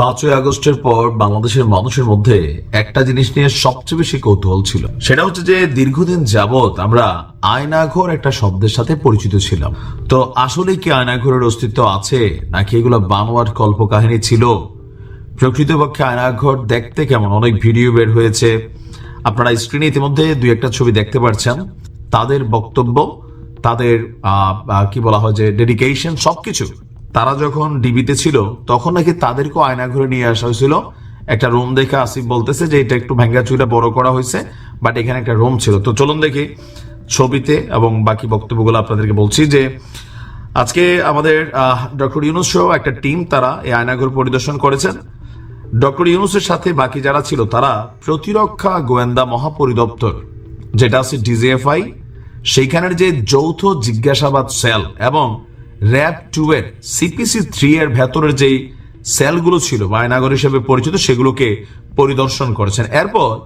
পাঁচই আগস্টের পর বাংলাদেশের মানুষের মধ্যে একটা জিনিস নিয়ে সবচেয়ে বেশি কৌতূহল ছিল। সেটা হচ্ছে যে দীর্ঘদিন যাবৎ আমরা আয়নাঘর একটা শব্দের সাথে পরিচিত ছিলাম। তো আসলে কি আয়নাঘরের অস্তিত্ব আছে, নাকি এগুলো বানোয়ার কল্পকাহিনী ছিল? প্রকৃতপক্ষে আয়নাঘর দেখতে কেমন? অনেক ভিডিও বের হয়েছে। আপনারা স্ক্রিনে ইতিমধ্যে দুই একটা ছবি দেখতে পাচ্ছেন তাদের বক্তব্য, তাদের কি বলা হয় যে ডেডিকেশন সবকিছু তারা যখন ডিবিতে ছিল, তখন নাকি তাদেরকেও আয়না ঘরে নিয়ে আসা হয়েছিল। একটা রুম দেখে আসিফ বলতেছে যে, এটা একটু ভেঙ্গা চুইটা বড় করা হয়েছে বাট এখানে একটা রুম ছিল। তো চলুন দেখি ছবিতে এবং বাকি বক্তব্যগুলো আপনাদেরকে বলছি যে, আজকে আমাদের ডক্টর ইউনুস সহ একটা টিম তারা এই আয়নাঘর পরিদর্শন করেছেন। ডক্টর ইউনুসের সাথে বাকি যারা ছিল, তারা প্রতিরক্ষা গোয়েন্দা মহাপরিদপ্তর, যেটা আছে ডিজিএফআই, সেইখানের যে যৌথ জিজ্ঞাসাবাদ সেল এবং র্যাব টু এর সিপিসি থ্রি এর ভেতরের যেই সেলগুলো ছিল বা আয়নাগর হিসেবে পরিচিত, সেগুলোকে পরিদর্শন করেছেন। এরপর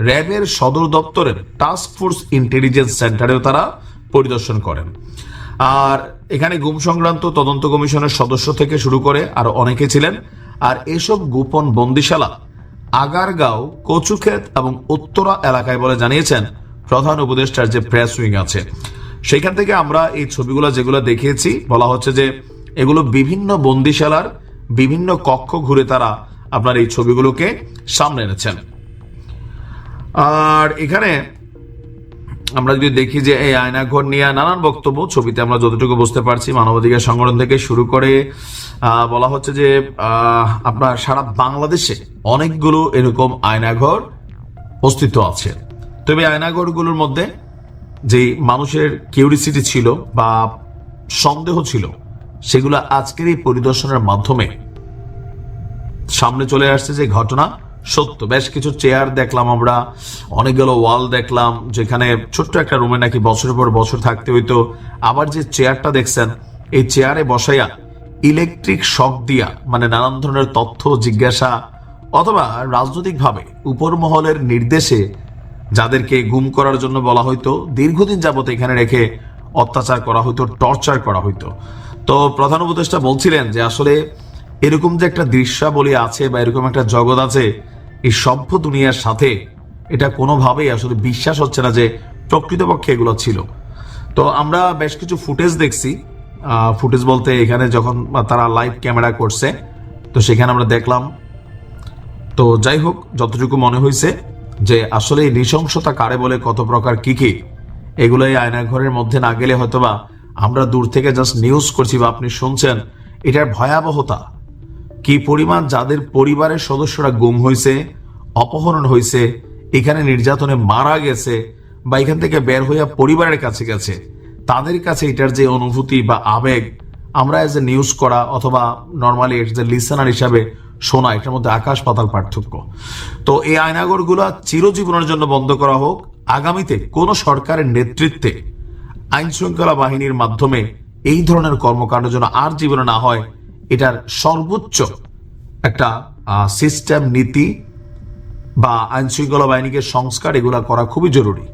র্যাবের সদর দপ্তরের টাস্ক ফোর্স ইন্টেলিজেন্স সেন্টারেও তারা পরিদর্শন করেন। আর এখানে গুম সংক্রান্ত তদন্ত কমিশনের সদস্য থেকে শুরু করে আর অনেকে ছিলেন। আর এসব গোপন বন্দিশালা আগারগাঁও, কচুক্ষেত এবং উত্তরা এলাকায় বলে জানিয়েছেন প্রধান উপদেষ্টার যে প্রেস উইং আছে। সেখান থেকে আমরা এই ছবিগুলো যেগুলো দেখিয়েছি, বলা হচ্ছে যে এগুলো বিভিন্ন বন্দিশালার বিভিন্ন কক্ষ ঘুরে তারা আপনার এই ছবিগুলোকে সামনে এনেছেন। আর এখানে আমরা যদি দেখি যে এই আয়নাঘর নিয়ে নানান বক্তব্য, ছবিতে আমরা যতটুকু বুঝতে পারছি, মানবাধিকার সংগঠন থেকে শুরু করে বলা হচ্ছে যে আপনার সারা বাংলাদেশে অনেকগুলো এরকম আয়নাঘর অস্তিত্ব আছে। তবে আয়নাঘরগুলোর মধ্যে যে মানুষের কিউরিসিটি ছিল বা সন্দেহ ছিল, সেগুলো আজকের এই পরিদর্শনের মাধ্যমে সামনে চলে আসছে যে ঘটনা সত্য। বেশ কিছু চেয়ার দেখলাম আমরা, অনেকগুলো ওয়াল দেখলাম, যেখানে ছোট্ট একটা রুমে নাকি বছরের পর বছর থাকতে হইতো। আবার যে চেয়ারটা দেখছেন, এই চেয়ারে বসাইয়া ইলেকট্রিক শক দিয়া মানে নানান ধরনের তথ্য, জিজ্ঞাসা অথবা রাজনৈতিকভাবে উপর মহলের নির্দেশে যাদেরকে গুম করার জন্য বলা হয়তো দীর্ঘদিন যাবত এখানে রেখে অত্যাচার করা হইতো, টর্চার করা হইতো। তো প্রধান উপদেষ্টা বলছিলেন যে আসলে এরকম যে একটা দৃশ্যাবলী আছে বা এরকম একটা জগৎ আছে, এই সভ্য দুনিয়ার সাথে এটা কোনোভাবেই আসলে বিশ্বাস হচ্ছে না যে প্রকৃতপক্ষে এগুলো ছিল। তো আমরা বেশ কিছু ফুটেজ দেখছি। ফুটেজ বলতে এখানে যখন তারা লাইভ ক্যামেরা করছে, তো সেখানে আমরা দেখলাম। তো যাই হোক, যতটুকু মনে হয়েছে যে আসলে এই নৃশংসতা কারে বলে কত প্রকার কি কি? এগুলো এই আয়নাঘরের মধ্যে না গেলে হয়তোবা আমরা দূর থেকে জাস্ট নিউজ করছি বা আপনি শুনছেন, এটার ভয়াবহতা। কি পরিমাণ যাদের পরিবারের সদস্যরা গুম হয়েছে অপহরণ হয়েছে এখানে নির্যাতনে মারা গেছে বা এখান থেকে বের হইয়া পরিবারের কাছে গেছে, তাদের কাছে এটার যে অনুভূতি বা আবেগ, আমরা এজ এ নিউজ করা অথবা নর্মালি এজ এ লিসনার হিসাবে শোনা, এটার মধ্যে আকাশ পাতাল পার্থক্য। তো এই আয়নাগরগুলো চিরজীবনের জন্য বন্ধ করা হোক। আগামীতে কোন সরকারের নেতৃত্বে আইন শৃঙ্খলা বাহিনীর মাধ্যমে এই ধরনের কর্মকাণ্ড যেন আর জীবনে না হয়, এটার সর্বোচ্চ একটা সিস্টেম নীতি বা আইন শৃঙ্খলা বাহিনীকে সংস্কার এগুলা করা খুবই জরুরি।